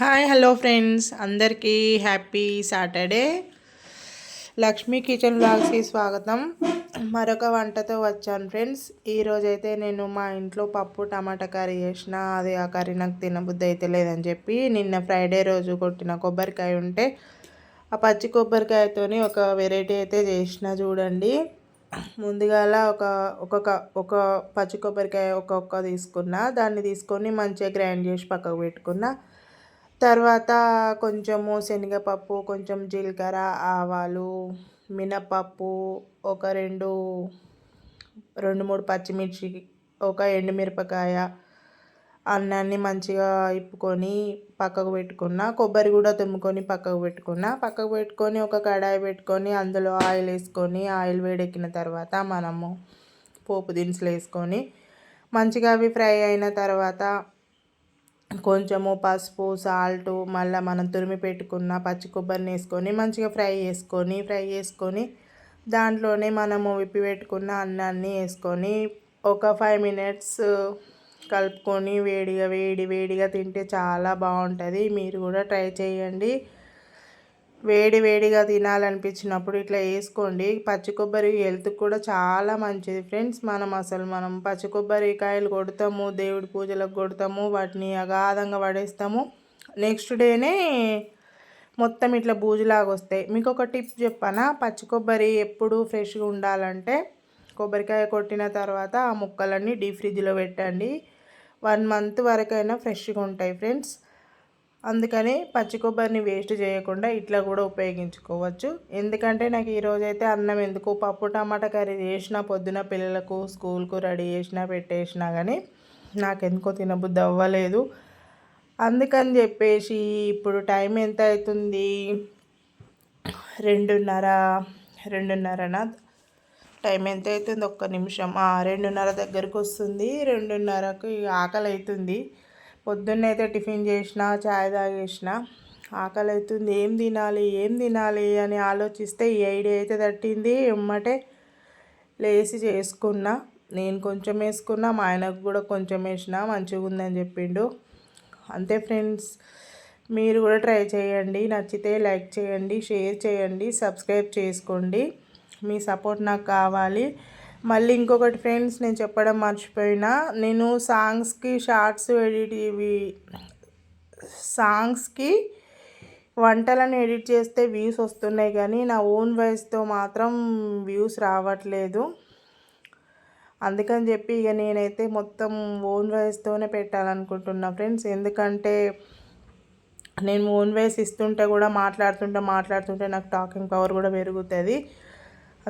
Hi hello friends. అందరికీ happy Saturday. Lakshmi kitchen బ్లాగ్స్కి స్వాగతం. మరొక వంటతో వచ్చాను ఫ్రెండ్స్. ఈరోజైతే నేను మా ఇంట్లో పప్పు టమాటా కర్రీ చేసిన. అది ఆ కర్రీ నాకు తినబుద్ధి అయితే లేదని చెప్పి నిన్న ఫ్రైడే రోజు కొట్టిన కొబ్బరికాయ ఉంటే ఆ పచ్చి కొబ్బరికాయతోని ఒక వెరైటీ అయితే చేసిన చూడండి. ముందుగాల ఒక ఒక్కొక్క ఒక పచ్చి కొబ్బరికాయ ఒక్కొక్క తీసుకున్న. దాన్ని తీసుకొని మంచిగా గ్రైండ్ చేసి పక్కకు పెట్టుకున్న. తర్వాత కొంచెము శనగపప్పు కొంచెం జీలకర్ర ఆవాలు మినపప్పు ఒక రెండు రెండు మూడు పచ్చిమిర్చి ఒక ఎండుమిరపకాయ అన్నాన్ని మంచిగా ఇప్పుకొని పక్కకు పెట్టుకున్న కొబ్బరి కూడా తుమ్ముకొని పక్కకు పెట్టుకున్న. పక్కకు పెట్టుకొని ఒక కడాయి పెట్టుకొని అందులో ఆయిల్ వేసుకొని ఆయిల్ వేడెక్కిన తర్వాత మనము పోపు దినుసులు వేసుకొని మంచిగా అవి ఫ్రై అయిన తర్వాత కొంచెము పసుపు సాల్ట్ మళ్ళీ మనం తురిమి పెట్టుకున్న పచ్చి కొబ్బరిని వేసుకొని మంచిగా ఫ్రై చేసుకొని ఫ్రై చేసుకొని దాంట్లోనే మనము విప్పి పెట్టుకున్న అన్నాన్ని వేసుకొని ఒక ఫైవ్ మినిట్స్ కలుపుకొని వేడిగా వేడి వేడిగా తింటే చాలా బాగుంటుంది. మీరు కూడా ట్రై చేయండి. వేడి వేడిగా తినాలనిపించినప్పుడు ఇట్లా వేసుకోండి. పచ్చి కొబ్బరి హెల్త్కి కూడా చాలా మంచిది. ఫ్రెండ్స్ మనం అసలు మనం పచ్చి కొబ్బరికాయలు కొడతాము దేవుడి పూజలకు కొడతాము వాటిని అగాధంగా పడేస్తాము. నెక్స్ట్ డేనే మొత్తం ఇట్లా బూజులాగా వస్తాయి. మీకు ఒక టిప్ చెప్పానా? పచ్చి కొబ్బరి ఎప్పుడు ఫ్రెష్గా ఉండాలంటే కొబ్బరికాయ కొట్టిన తర్వాత ఆ ముక్కలన్నీ డీప్ ఫ్రిడ్జ్లో పెట్టండి. వన్ మంత్ వరకైనా ఫ్రెష్గా ఉంటాయి ఫ్రెండ్స్. అందుకని పచ్చి కొబ్బరిని వేస్ట్ చేయకుండా ఇట్లా కూడా ఉపయోగించుకోవచ్చు. ఎందుకంటే నాకు ఈరోజైతే అన్నం ఎందుకు? పప్పు టమాటా కర్రీ చేసిన పొద్దున పిల్లలకు స్కూల్కు రెడీ చేసినా పెట్టేసినా కానీ నాకు ఎందుకో తినబుద్ధి అవ్వలేదు. అందుకని చెప్పేసి ఇప్పుడు టైం ఎంత అవుతుంది రెండున్నర రెండున్నరన? టైం ఎంత అవుతుంది ఒక్క నిమిషం. రెండున్నర దగ్గరకు వస్తుంది. రెండున్నరకు ఆకలి అవుతుంది పొద్దున్నైతే టిఫిన్ చేసిన చాయ్ తాగేసిన ఆకలి అవుతుంది ఏం తినాలి ఏం తినాలి అని ఆలోచిస్తే ఈ ఐడియా అయితే తట్టింది. ఎమ్మటే లేచి చేసుకున్నా. నేను కొంచెం వేసుకున్నా మా ఆయనకు కూడా కొంచెం వేసిన మంచిగా ఉందని చెప్పిండు. అంతే ఫ్రెండ్స్. మీరు కూడా ట్రై చేయండి. నచ్చితే లైక్ చేయండి షేర్ చేయండి సబ్స్క్రైబ్ చేసుకోండి. మీ సపోర్ట్ నాకు కావాలి. మళ్ళీ ఇంకొకటి ఫ్రెండ్స్ నేను చెప్పడం మర్చిపోయినా. నేను సాంగ్స్కి షార్ట్స్ ఎడిట్ ఇవి సాంగ్స్కి వంటలను ఎడిట్ చేస్తే వ్యూస్ వస్తున్నాయి కానీ నా ఓన్ వాయిస్తో మాత్రం వ్యూస్ రావట్లేదు. అందుకని చెప్పి ఇక నేనైతే మొత్తం ఓన్ వాయిస్తోనే పెట్టాలనుకుంటున్నా ఫ్రెండ్స్. ఎందుకంటే నేను ఓన్ వాయిస్ ఇస్తుంటే కూడా మాట్లాడుతుంటే మాట్లాడుతుంటే నాకు టాకింగ్ పవర్ కూడా పెరుగుతుంది.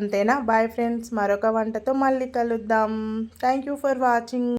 అంతేనా? బాయ్ ఫ్రెండ్స్ మరొక వంటతో మళ్ళీ కలుద్దాం. Thank you for watching